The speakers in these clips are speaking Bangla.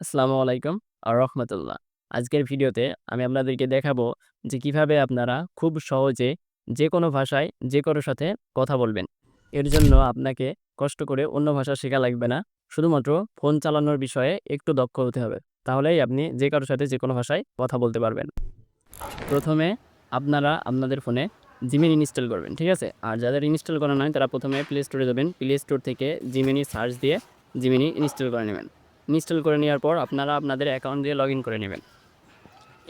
আসসালামু আলাইকুম আর রহমতুল্লাহ। আজকের ভিডিওতে আমি আপনাদেরকে দেখাবো যে কীভাবে আপনারা খুব সহজে যে কোনো ভাষায় যে কারোর সাথে কথা বলবেন। এর জন্য আপনাকে কষ্ট করে অন্য ভাষা শেখা লাগবে না। শুধুমাত্র ফোন চালানোর বিষয়ে একটু দক্ষ হতে হবে। তাহলেই আপনি যে কারোর সাথে যে কোনো ভাষায় কথা বলতে পারবেন। প্রথমে আপনারা আপনাদের ফোনে জিমেনি ইনস্টল করবেন, ঠিক আছে? আর যাদের ইনস্টল করা নয় তারা প্রথমে প্লে স্টোরে যাবেন। প্লে স্টোর থেকে জিমেনি সার্চ দিয়ে জিমেনি ইনস্টল করে নেবেন। ইনস্টল করে নেওয়ার পর আপনারা আপনাদের অ্যাকাউন্ট দিয়ে লগ করে নেবেন।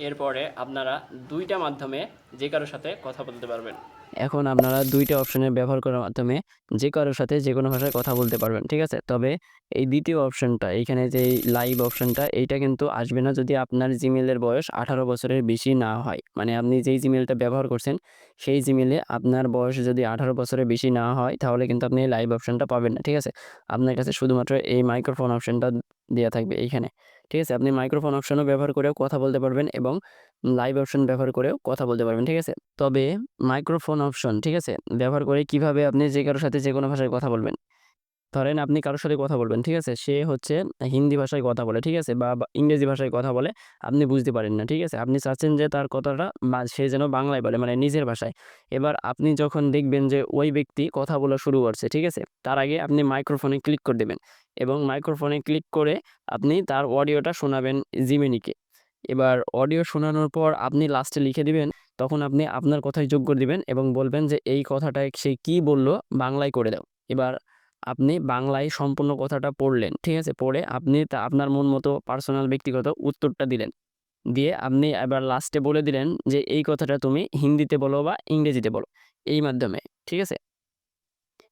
এরপরে আপনারা দুইটা মাধ্যমে যে কারোর সাথে কথা বলতে পারবেন। এখন আপনারা দুইটা অপশনের ব্যবহার করার মাধ্যমে যে কারোর সাথে যে কোনো ভাষায় কথা বলতে পারবেন, ঠিক আছে? তবে এই দ্বিতীয় অপশনটা এইখানে যে লাইভ অপশনটা এইটা কিন্তু আসবে না যদি আপনার জিমেলের বয়স আঠারো বছরের বেশি না হয়। মানে আপনি যেই জিমেলটা ব্যবহার করছেন, সেই জিমেলে আপনার বয়স যদি আঠারো বছরের বেশি না হয়, তাহলে কিন্তু আপনি এই লাইভ অপশনটা পাবেন না, ঠিক আছে? আপনার কাছে শুধুমাত্র এই মাইক্রোফোন অপশনটা দেওয়া থাকবে এইখানে। ঠিক আছে? আপনি মাইক্রোফোন অপশনও ব্যবহার করেও কথা বলতে পারবেন এবং লাইভ অপশন ব্যবহার করেও কথা বলতে পারবেন, ঠিক আছে? তবে মাইক্রোফোন অপশন ঠিক আছে? ব্যবহার করে কীভাবে আপনি যে কারোর সাথে যে কোনো ভাষায় কথা বলবেন ধরেন আপনি কারোর সাথে কথা বলবেন, ঠিক আছে? সে হচ্ছে হিন্দি ভাষায় কথা বলে, ঠিক আছে? বা ইংরেজি ভাষায় কথা বলে, আপনি বুঝতে পারেন না, ঠিক আছে? আপনি চাচ্ছেন যে তার কথাটা সে যেন বাংলায় বলে মানে নিজের ভাষায়। এবার আপনি যখন দেখবেন যে ওই ব্যক্তি কথা বলা শুরু করছে, ঠিক আছে? তার আগে আপনি মাইক্রোফোনে ক্লিক করে দেবেন এবং মাইক্রোফোনে ক্লিক করে আপনি তার অডিওটা শোনাবেন জিমেনিকে এবার অডিও শোনানোর পর আপনি লাস্টে লিখে দিবেন, তখন আপনি আপনার কথাই যোগ করে দিবেন এবং বলবেন যে, এই কথাটা সে কি বলল? বাংলায় করে দাও। এবার আপনি বাংলায় সম্পূর্ণ কথাটা পড়লেন, ঠিক আছে? পড়ে আপনি তা আপনার মন মতো পার্সোনাল ব্যক্তিগত উত্তরটা দিলেন। দিয়ে আপনি এবার লাস্টে বলে দিলেন যে, এই কথাটা তুমি হিন্দিতে বলো বা ইংরেজিতে বলো। এই মাধ্যমে, ঠিক আছে?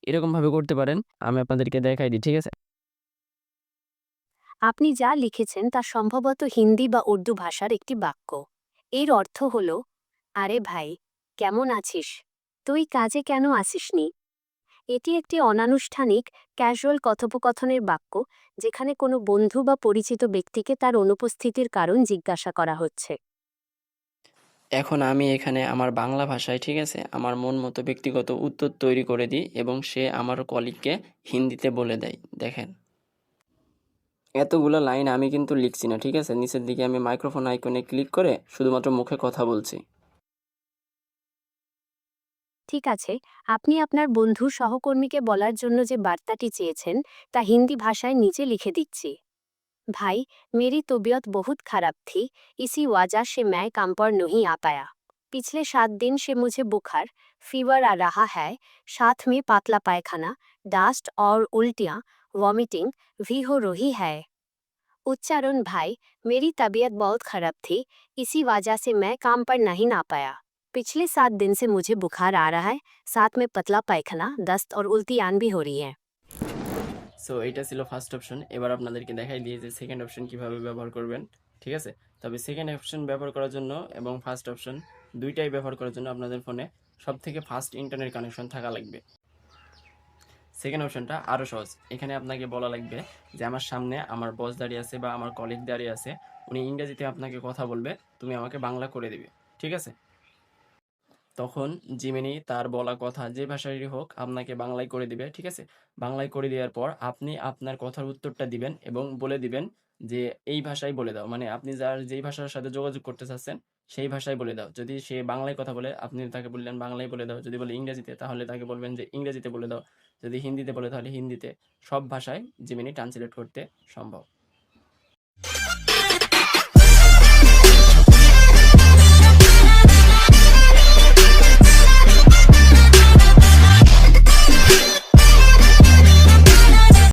এরকমভাবে করতে পারেন, আমি আপনাদেরকে দেখাই দিই, ঠিক আছে? আপনি যা লিখেছেন তা সম্ভবত হিন্দি বা উর্দু ভাষার একটি বাক্য। এর অর্থ হল, আরে ভাই, কেমন আছিস? তুই কাজে কেন আসিসনি? এটি একটি অনানুষ্ঠানিক ক্যাজুয়াল কথোপকথনের বাক্য, যেখানে কোনো বন্ধু বা পরিচিত ব্যক্তিকে তার অনুপস্থিতির কারণ জিজ্ঞাসা করা হচ্ছে। এখন আমি এখানে আমার বাংলা ভাষায়, ঠিক আছে? আমার মন মতো ব্যক্তিগত উত্তর তৈরি করে দিই এবং সে আমার কলিগকে হিন্দিতে বলে দেয়। দেখেন। এতগুলো লাইন আমি কিন্তু লিখছি না, ঠিক আছে? নিচের দিকে আমি মাইক্রোফোন আইকনে ক্লিক করে শুধুমাত্র মুখে কথা বলছি। ঠিক আছে আপনি আপনার বন্ধু সহকর্মীকে বলার জন্য যে বার্তাটি চেয়েছেন তা হিন্দি ভাষায় নিচে লিখে দিচ্ছি भाई मेरी तबीयत बहुत खराब थी इसी वजह से मैं काम पर नहीं आ पाया पिछले सात दिन से मुझे बुखार फीवर आ रहा है साथ में पातला पायखाना डस्ट और उल्टियाँ वॉमिटिंग भी हो रही है उच्चारण भाई मेरी तबीयत बहुत खराब थी इसी वजह से मैं काम पर नहीं आ पाया पिछले सात दिन से मुझे बुखार आ रहा है साथ में पतला पायखाना दस्त और उल्टियाँ भी हो रही है সো এটা ছিল ফার্স্ট অপশন এবার আপনাদেরকে দেখাই দিয়ে যে সেকেন্ড অপশন কিভাবে ব্যবহার করবেন ঠিক আছে তবে সেকেন্ড অপশন ব্যবহার করার জন্য এবং ফার্স্ট অপশন দুইটাই ব্যবহার করার জন্য আপনাদের ফোনে সব থেকে ফাস্ট ইন্টারনেট কানেকশন থাকা লাগবে সেকেন্ড অপশনটা আরও সহজ এখানে আপনাকে বলা লাগবে যে আমার সামনে আমার বস দাঁড়িয়ে আছে বা আমার কলিগ দাঁড়িয়ে আছে উনি ইংরেজিতে আপনাকে কথা বলবে তুমি আমাকে বাংলা করে দিবে ঠিক আছে তখন জিমিনি তার বলা কথা যে ভাষারই হোক আপনাকে বাংলায় করে দিবে, ঠিক আছে? বাংলায় করে দেওয়ার পর আপনি আপনার কথার উত্তরটা দিবেন এবং বলে দিবেন যে এই ভাষায় বলে দাও। মানে আপনি যার যেই ভাষার সাথে যোগাযোগ করতে চাচ্ছেন সেই ভাষায় বলে দাও। যদি সে বাংলায় কথা বলে, আপনি তাকে বললেন বাংলায় বলে দাও। যদি বলে ইংরেজিতে, তাহলে তাকে বলবেন যে ইংরেজিতে বলে দাও। যদি হিন্দিতে বলে, তাহলে হিন্দিতে। সব ভাষায় জিমিনি ট্রান্সলেট করতে সম্ভব।